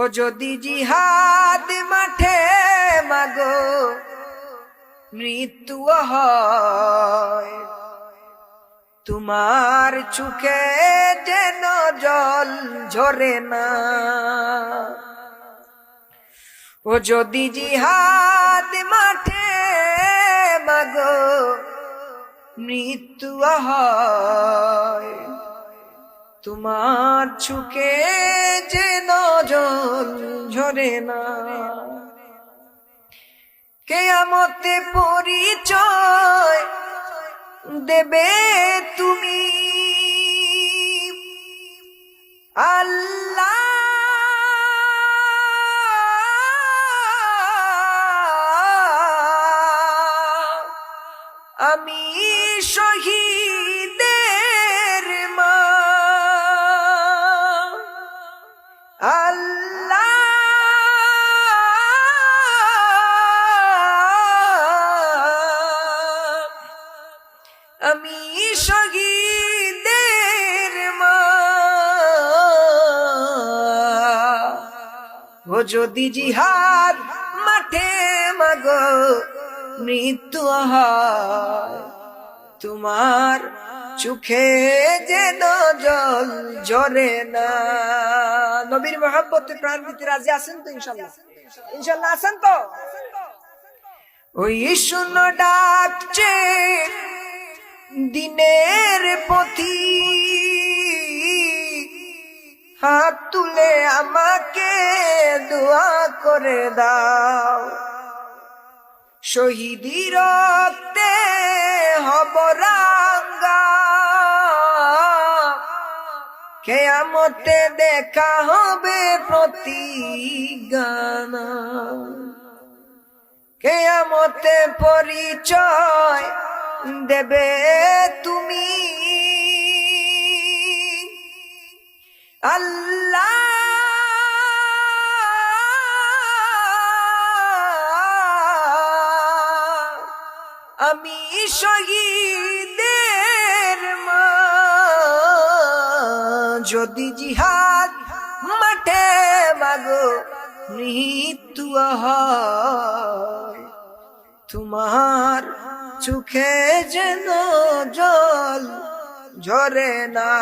ও যদি জিহাদ মাঠে, মাগো, মৃত্যু তোমার চোখে যেন জল ঝরে না। ও যদি জিহাদ মাঠে, মাগো, মৃত্যু হয় তোমার চুকে যেন জল ঝরে না। কেয়ামতে পরিচয় দেবে তুমি। আল্লাহ আমি শহীদের আমি শহীদের মা। ও যদি জিহাদ মাঠে মাগো, মৃত্যু তোমার চোখে যেন জল ঝরে না। নবীর মহাব্বতে প্রাণ রাজি আছেন তো ইনশাল্লাহ? ইনশাল্লাহ আছেন তো? ওই শূন্য ডাকছে দিনের পথি। হাত তুলে আমাকে দোয়া করে দাও। শহীদি রক্তে হব রাঙ্গা কেয়ামতে দেখা হবে প্রতি গানা কেয়ামতে পরিচয় দেবে তুমি। আল্লাহ আমি শহীদের মা। যদি জিহাদ মাঠে মাগো মৃত্যু তোমার চোখে যেন জল ঝরে না।